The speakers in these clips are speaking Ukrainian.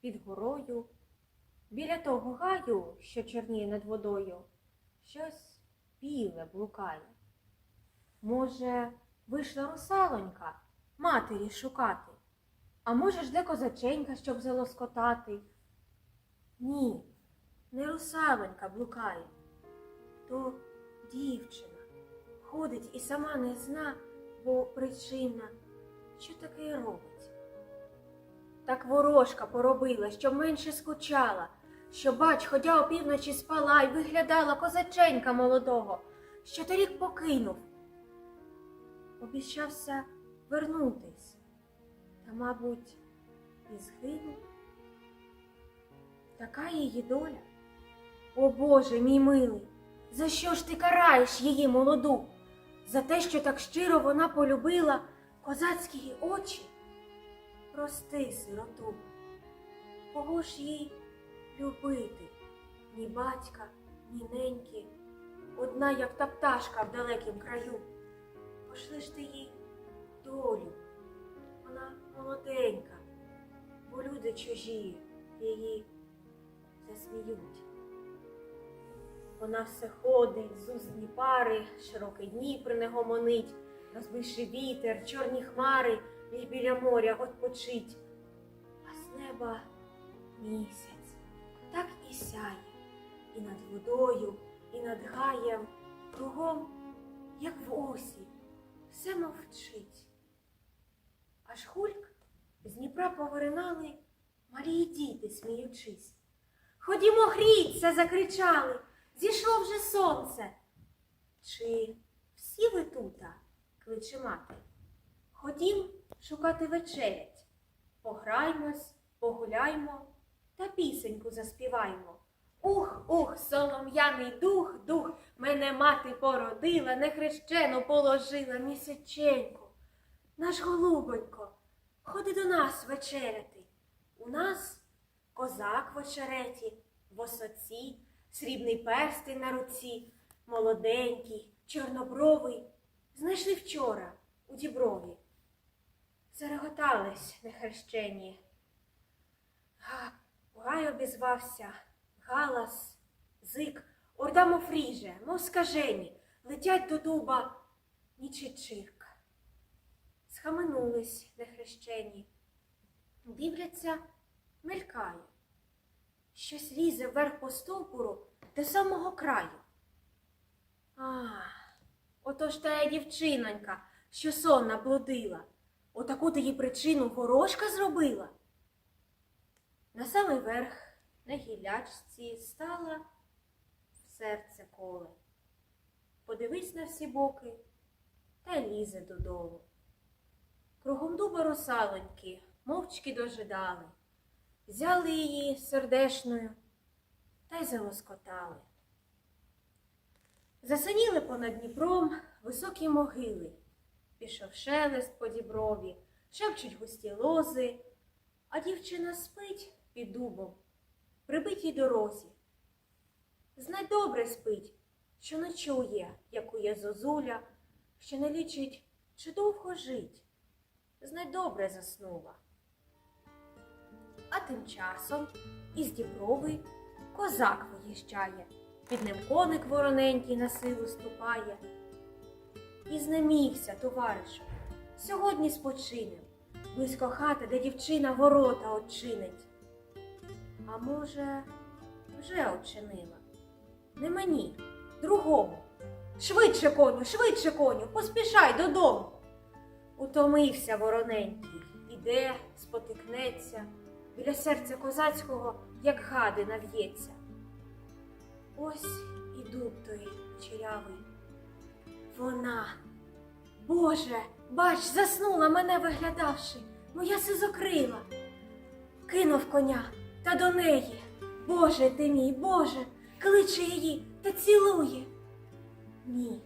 під горою, біля того гаю, що чорніє над водою, щось біле блукає. Може, вийшла русалонька матері шукати, а може ж де козаченька, щоб залоскотати? Ні, не русалонька блукає, то дівчина ходить і сама не зна, бо причина, що таке робить. Так ворожка поробила, щоб менше скучала, що бач, ходя опівночі спала й виглядала козаченька молодого, що торік покинув. Обіщався вернутись, та, мабуть, і згинув. Така її доля. О Боже, мій милий, за що ж ти караєш її молоду? За те, що так щиро вона полюбила козацькі очі? Прости, сироту, кого ж їй любити? Ні батька, ні неньки, одна, як та пташка в далекім краю. Пошли ж ти їй долю, вона молоденька, бо люди чужі її засміють. Вона все ходить, з узні пари, широкий Дніпр не гомонить, розбивши вітер, чорні хмари, ліг біля моря отпочить. А з неба місяць так і сяє, і над водою, і над гаєм, кругом, як в осі, все мовчить. Аж гульк з Дніпра повиринали малі діти, сміючись. Ходімо гріться, закричали, зійшло вже сонце. Чи всі ви тута? кличе мати. Ходім шукати вечерять. Пограймось, погуляймо та пісеньку заспіваймо. Ух, ух, солом'яний дух, дух, мене мати породила, нехрещену положила місяченьку. Наш голубонько, ходи до нас вечеряти. У нас козак в очереті, в осоці, срібний перстень на руці, молоденький, чорнобровий, знайшли вчора у діброві. Зареготались нехрещені. Га, Гай обізвався, галас, зик, орда мов ріже, скажені, летять до дуба, нічий чирк. Схаменулись нехрещені, дивляться, мелькає. Щось лізе вверх по стовпуру до самого краю. А, ото ж та дівчинонька, що сонна блудила. Отаку ти причину ворожка зробила. На самий верх на гілячці стала в серце коле. Подивись на всі боки та лізе додолу. Кругом дуба русалоньки мовчки дожидали, взяли її сердешною та й залоскотали. Засиніли понад Дніпром високі могили, пішов шелест по діброві, шепчуть густі лози, а дівчина спить під дубом, прибитій дорозі. Знай добре спить, що не чує, якує зозуля, що не лічить, чи довго жить. Знай добре заснула. А тим часом із Діброви козак виїжджає, під ним коник вороненький на силу ступає. І знемігся, товаришу, сьогодні спочинем, близько хати, де дівчина ворота очинить. А може, вже очинила? Не мені, другому. Швидше, коню, швидше, коню, поспішай додому. Утомився вороненький, іде, спотикнеться, біля серця козацького, як гади нав'ється. Ось і дуб той черявий. Вона, Боже, бач, заснула мене виглядавши, моя сизокрила. Кинув коня та до неї. Боже ти мій, Боже, кличе її та цілує. Ні,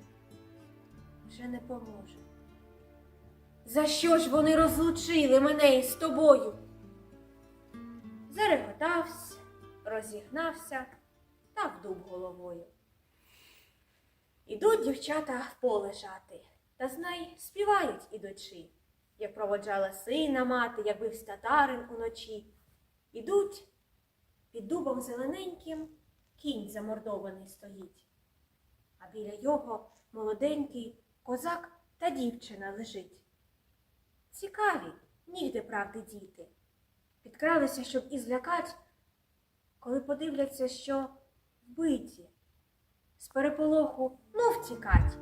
вже не поможе. За що ж вони розлучили мене із тобою? Зареготався, розігнався та вдув головою. Ідуть дівчата в поле жати, та знай співають ідучи, як проводжала сина мати, як бив татарин уночі. Ідуть, під дубом зелененьким кінь замордований стоїть, а біля його молоденький козак та дівчина лежить. Цікаві, нігде правди діти. Підкралися, щоб і злякать, коли подивляться, що вбиті. З переполоху ну втікать.